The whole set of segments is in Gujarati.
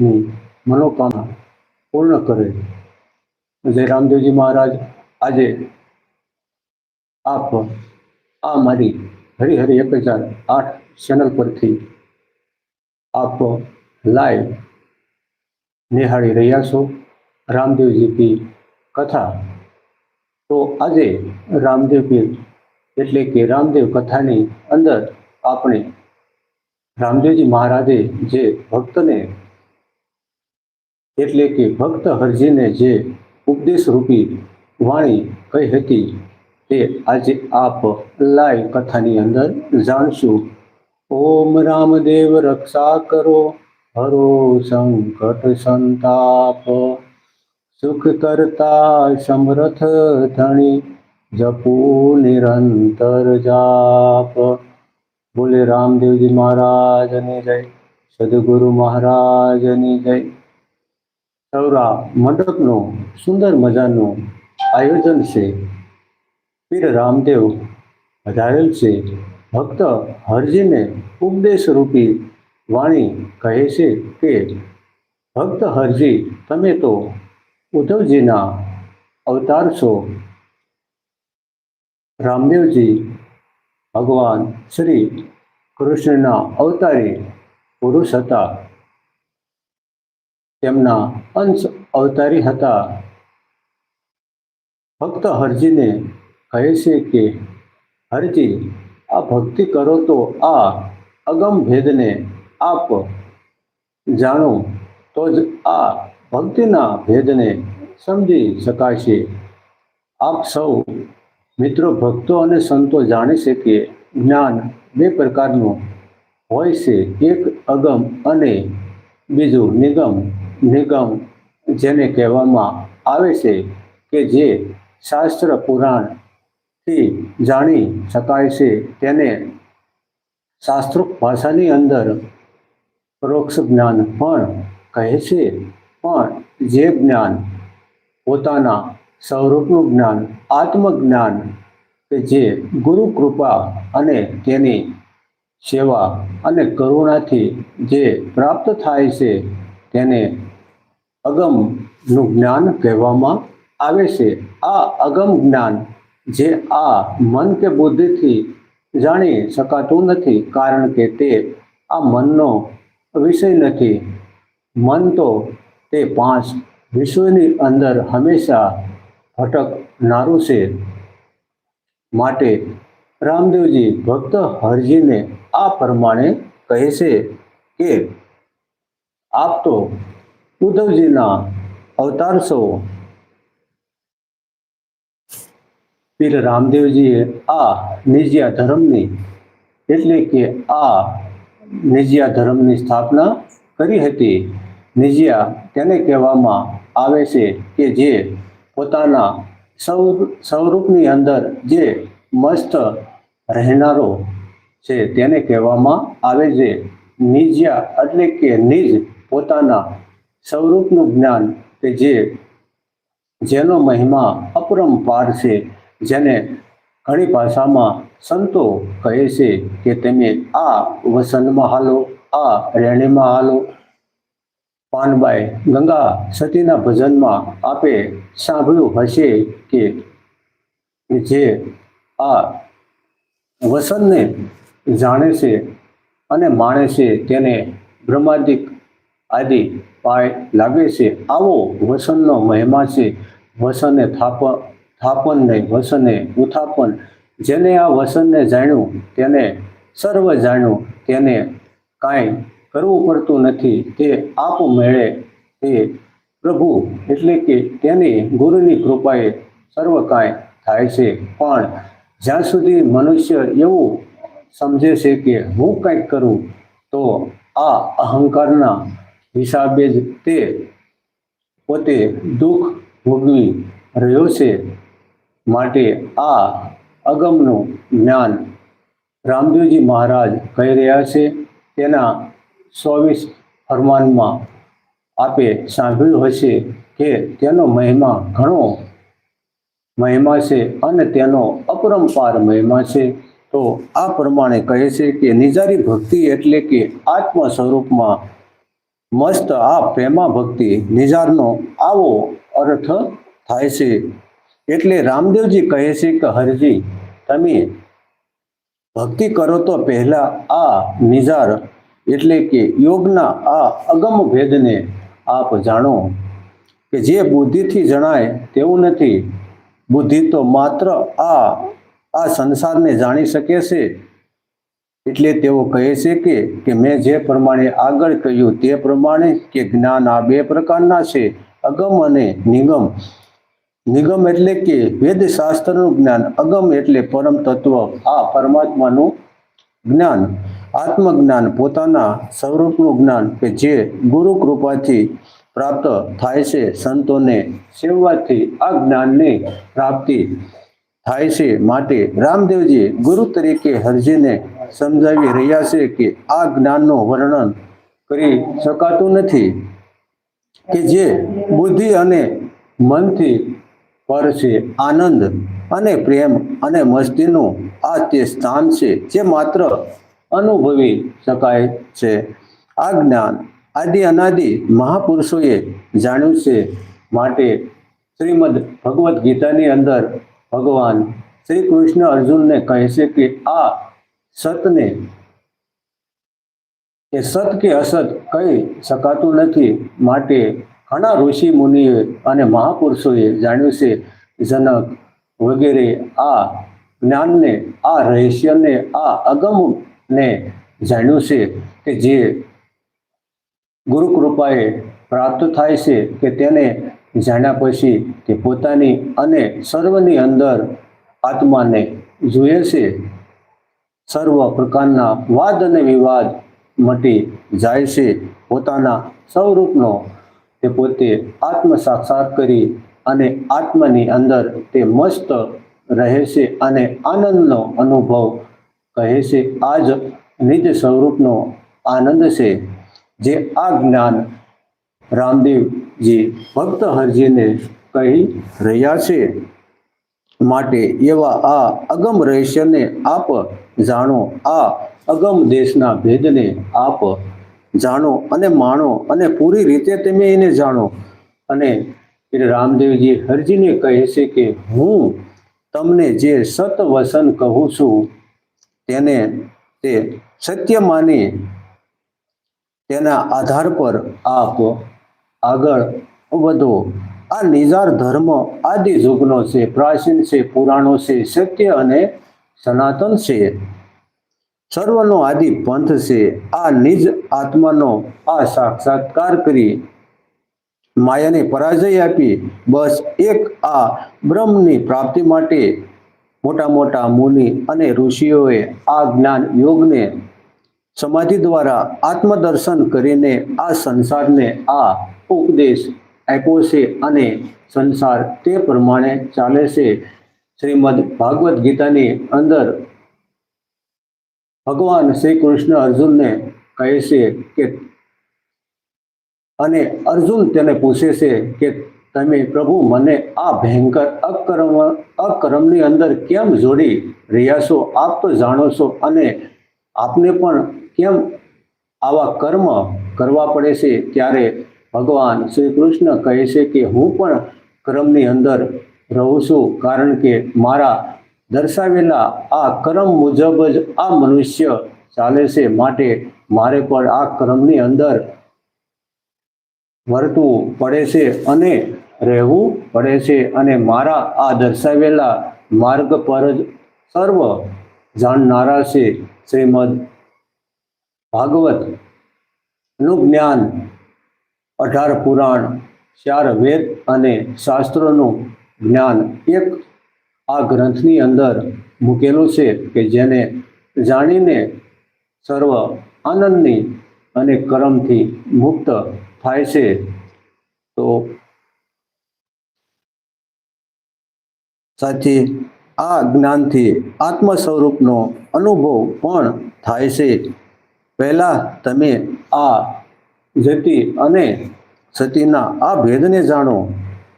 ની મનોકામના પૂર્ણ કરે જય રામદેવજી મહારાજ આજે આપ આ મારી હરિહરિ એક હજાર આઠ ચેનલ પરથી આપ લાઈવ નિહાળી રહ્યા છો રામદેવજી કી કથા। તો આજે રામદેવ પીર એટલે કે રામદેવ કથાની અંદર આપણે રામદેવજી મહારાજે જે ભક્તને એટલે કે ભક્ત હરજીને જે ઉપદેશ રૂપી વાણી કહી હતી તે આજે આપ લાઈવ કથાની અંદર જાણશું. ઓમ રામદેવ રક્ષા કરો. હરો સંકટ સંતાપ. સુખ કરતા સમરથ ધણી જપુ નિરંતર જાપ. બોલે રામદેવજી મહારાજની જય. સદગુરુ મહારાજની જય. સૌરા મંડપનું સુંદર મજાનું આયોજન છે. પીર રામદેવ વધારેલ છે. ભક્ત હરજીને ઉપદેશ રૂપી વાણી કહે છે કે, ભક્ત હરજી, તમે તો ઉદ્ધવજીના અવતાર છો. રામદેવજી ભગવાન શ્રી કૃષ્ણના અવતારી પુરુષ હતા. તેમના અંશ અવતારી હતા. ભક્ત હરજીને કહે છે કે, હરજી, આ ભક્તિ કરો તો આ અગમ ભેદને આપ જાણો, તો જ આ ભક્તિના ભેદને સમજી શકાશે. આપ સૌ મિત્રો, ભક્તો અને સંતો જાણે છે કે જ્ઞાન બે પ્રકારનું હોય છે, એક અગમ અને બીજું નિગમ. નિગમ જેને કહેવામાં આવે છે કે જે શાસ્ત્ર પુરાણથી જાણી શકાય છે તેને શાસ્ત્રોક્ત ભાષાની અંદર પરોક્ષ જ્ઞાન પણ કહે છે. પણ જે જ્ઞાન પોતાના સ્વરૂપનું જ્ઞાન, આત્મજ્ઞાન કે જે ગુરુ કૃપા અને તેની સેવા અને કરુણાથી જે પ્રાપ્ત થાય છે તેને અગમનું જ્ઞાન કહેવામાં આવે છે. આ અગમ જ્ઞાન જે આ મન કે બુદ્ધિથી જાણી શકાતું નથી, કારણ કે તે આ મનનો વિષય નથી. મન તો તે પાંચ વિશ્વની અંદર હંમેશા ભટકનારું છે. માટે રામદેવજી ભક્ત હરજીને આ પ્રમાણે કહે છે કે, આપ તો ઉદ્ધવજીના અવતાર છો પીર રામદેવજીએ આ નિજિયા ધર્મની, એટલે કે આ નિજિયા ધર્મની સ્થાપના કરી હતી. નિજિયા તેને કહેવામાં આવે છે કે જે પોતાના સૌ સ્વરૂપની અંદર જે મસ્ત રહેનારો છે તેને કહેવામાં આવે છે. નિજ્યા એટલે કે નિજ પોતાના સ્વરૂપનું જ્ઞાન કે જે જેનો મહિમા અપરંપાર છે, જેને ઘણી ભાષામાં સંતો કહે છે કે તમે આ વસંતમાં હાલો, આ રેણીમાં હાલો. પાનબાઈ ગંગા સતીના ભજનમાં આપે સાંભળ્યું હશે કે જે આ વસંતને જાણે છે અને માણે છે તેને બ્રહ્માદિક આદિ પાય લાગે છે. આવો વસનનો મહિમા છે. વસને થાપ, થાપન નહીં વસને ઉથાપન. જેને આ વસનને જાણ્યું તેને સર્વ જાણ્યું. તેને કાંઈ કરવું પડતું નથી. તે આપમેળે તે પ્રભુ. એટલે કે તેની ગુરુની કૃપાએ સર્વ કાંઈ થાય છે. પણ જ્યાં સુધી મનુષ્ય એવું સમજે છે કે હું કંઈક કરું, તો આ અહંકારના હિસાબે જ તે પોતે દુઃખ ભોગવી રહ્યો છે માટે આ અગમનું જ્ઞાન રામદેવજી મહારાજ કહી રહ્યા છે. તેના ચોવીસ ફરમાનમાં આપે સાંભળ્યું હશે કે તેનો મહિમા ઘણો મહિમા છે અને તેનો અપરંપાર મહિમા છે. તો આ પ્રમાણે કહે છે કે નિજારી ભક્તિ એટલે કે આત્મ સ્વરૂપમાં મસ્ત આ પ્રેમા ભક્તિ નિજારનો આવો અર્થ થાય છે. એટલે રામદેવજી કહે છે કે, હરજી, તમે ભક્તિ કરો તો પહેલા આ નિઝાર એટલે કે યોગના આ અગમ ભેદને આપ જાણો કે જે બુદ્ધિથી જણાય તેવું નથી. બુદ્ધિ તો માત્ર આ આ સંસારને જાણી શકે છે. એટલે તેઓ કહે છે કે કે મેં જે પ્રમાણે આગળ કહ્યું તે પ્રમાણે કે જ્ઞાન આ બે પ્રકારના છે, અગમ અને નિગમ. નિગમ એટલે કે વેદ શાસ્ત્રનું જ્ઞાન, અગમ એટલે પરમ તત્વ, આ પરમાત્માનું જ્ઞાન. આત્મજ્ઞાન પોતાના સ્વરૂપનું જ્ઞાન કે જે ગુરુ કૃપાથી પ્રાપ્ત થાય છે, સંતોને સેવવાથી આ જ્ઞાનની પ્રાપ્તિ થાય છે માટે રામદેવજી ગુરુ તરીકે હરજીને સમજાવી રહ્યા છે કે આ જ્ઞાનનું વર્ણન કરી શકાતું નથી કે જે બુદ્ધિ અને મનથી પર છે, આનંદ અને પ્રેમ અને મસ્તીનું આ તે સ્થાન છે જે માત્ર અનુભવી શકાય છે. આ જ્ઞાન આદિ અનાદિ મહાપુરુષોએ જાણ્યું છે. માટે શ્રીમદ ભગવદ્ ગીતાની અંદર ભગવાન શ્રી કૃષ્ણ અર્જુનને કહે છે કે આ સતને એ સત કે અસત કહી શકાતું નથી. માટે ઘણા ઋષિ મુનિએ અને મહાપુરુષોએ જાણ્યું છે, જનક વગેરે આ જ્ઞાનને, આ રહસ્યને, આ અગમને જાણ્યું છે કે જે ગુરુ કૃપાએ પ્રાપ્ત થાય છે, કે તેને જાણ્યા પછી તે પોતાની અને સર્વની અંદર આત્માને જુએ છે. સર્વ પ્રકારના વાદ અને વિવાદ મટી જાય છે. પોતાના સ્વરૂપનો તે પોતે આત્મ સાક્ષાત કરી અને આત્માની અંદર તે મસ્ત રહે છે અને આનંદનો અનુભવ કહે છે. આ જ નિજ સ્વરૂપનો આનંદ છે. જે આ જ્ઞાન રામદેવજી ભક્ત હરજીને કહી રહ્યા છે માટે એવા આ અગમ રહસ્યને આપ જાણો, આ અગમ દેશના ભેદને આપ જાણો અને માણો અને પૂરી રીતે તમે એને જાણો. અને રામદેવજી હરજીને કહે છે કે હું તમને જે સત વસન કહું છું, તેને તે સત્ય માની, તેના આધાર પર આપ આગળ વધો. આ નિઝાર ધર્મ, આદિ યુગનો છે, પ્રાચીન છે, પુરાણો છે, સત્ય અને સનાતન છે. સર્વનો આદિ પંથ છે. આ નિજ આત્માનો આ સાક્ષાત્કાર કરી માયાને પરાજય આપી બસ એક આ બ્રહ્મની પ્રાપ્તિ માટે મોટા મોટા મુનિ અને ઋષિઓએ આ જ્ઞાન યોગને સમાધિ દ્વારા આત્મદર્શન કરીને આ સંસારને આ ઉપદેશ આપ્યો છે અને સંસાર તે પ્રમાણે ચાલે છે. શ્રીમદ ભાગવત ગીતાની અંદર ભગવાન શ્રી કૃષ્ણ અર્જુનને કહે છે કે અને અર્જુન તેને પૂછે છે કે તમે પ્રભુ મને આ ભયંકર અકર્મ અકર્મની અંદર કેમ જોડી રહ્યા છો? આપ તો જાણો છો અને આપને પણ કેમ આવા કર્મ કરવા પડે છે? ત્યારે ભગવાન શ્રી કૃષ્ણ કહે છે કે હું પણ કર્મની અંદર રહું છું, કારણ કે મારા દર્શાવેલા આ કર્મ મુજબ જ આ મનુષ્ય ચાલે છે. માટે મારે પણ આ કર્મની અંદર વર્તવું પડે છે અને રહેવું પડે છે અને મારા આ દર્શાવેલા માર્ગ પર જ સર્વ જાણનારા છે. શ્રીમદ ભાગવતનું જ્ઞાન અઢાર પુરાણ, ચાર વેદ અને શાસ્ત્રોનું જ્ઞાન એક આ ગ્રંથની અંદર મૂકેલું છે કે જેને જાણીને સર્વ આનંદની અને કર્મથી મુક્ત થાય છે. તો સાથે, આ જ્ઞાનથી આત્મ સ્વરૂપનો અનુભવ પણ થાય છે. પહેલા તમે આ જતી અને સતીના આ ભેદને જાણો,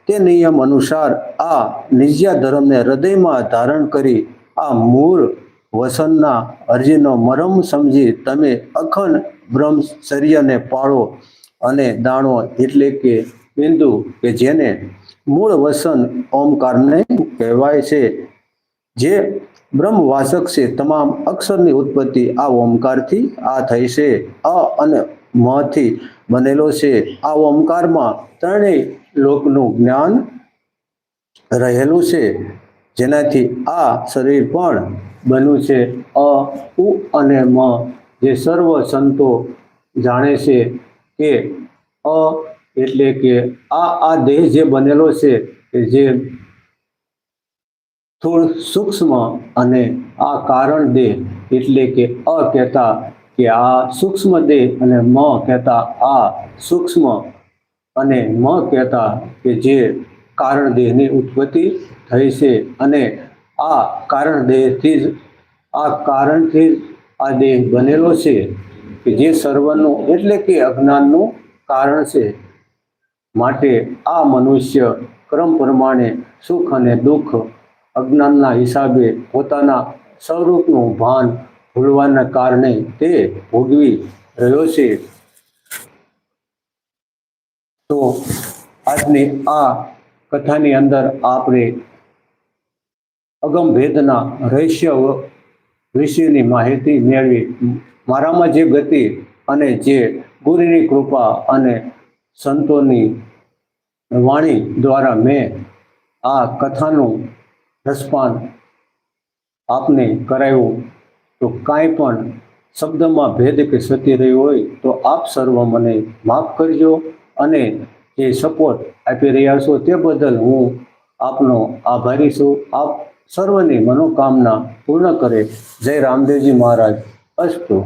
તે નિયમ અનુસાર આ નિજ્યા ધર્મને હૃદયમાં ધારણ કરી આ મૂળ વસનના અરજીનો મરમ સમજી તમે અખંડ બ્રહ્મચર્યને પાળો અને દાણો એટલે કે બિંદુ કે જેને મૂળ વસન ઓમકારને કહેવાય છે. જે બ્રહ્મવાચક છે, તમામ અક્ષરની ઉત્પત્તિ આ ઓમકારથી આ થઈ છે. અ અને મથી બનેલો છે. આ ઓમકારમાં ત્રણેય લોકનું જ્ઞાન રહેલું છે. જેનાથી આ શરીર પણ બન્યું છે. અ, ઉ અને મ, જે સર્વ સંતો જાણે છે કે અ એટલે કે આ આ દેહ જે બનેલો છે કે જે થોડું સૂક્ષ્મ અને આ કારણ દેહ એટલે કે અ કહેતા કે આ સૂક્ષ્મ દેહ અને મ કહેતા આ સૂક્ષ્મ અને મ કહેતા કે જે કારણ દેહની ઉત્પત્તિ થઈ છે અને આ કારણ દેહથી જ, આ કારણથી જ આ દેહ બનેલો છે કે જે સર્વનું એટલે કે અજ્ઞાનનું કારણ છે. માટે આ મનુષ્ય ક્રમ પ્રમાણે સુખ અને દુઃખ અજ્ઞાનના હિસાબે પોતાના સ્વરૂપનું ભાન ભૂલવાના કારણે તે ભોગવી રહ્યો છે. તો આજની આ કથાની અંદર આપણે અગમ ભેદના રહસ્ય વિશેની માહિતી મેળવી. મારામાં જે ગતિ અને જે ગુરુની કૃપા અને સંતોની વાણી દ્વારા મેં આ કથાનું રસપાન આપને કરાવ્યું તો કાંઈ પણ શબ્દમાં ભેદ કે સતી રહી હોય, તો આપ સર્વ મને માફ કરજો અને જે સપોર્ટ આપી રહ્યા છો તે બદલ હું આપનો આભારી છું. આપ સર્વની મનોકામના પૂર્ણ કરે. જય રામદેવજી મહારાજ. અસ્તુ.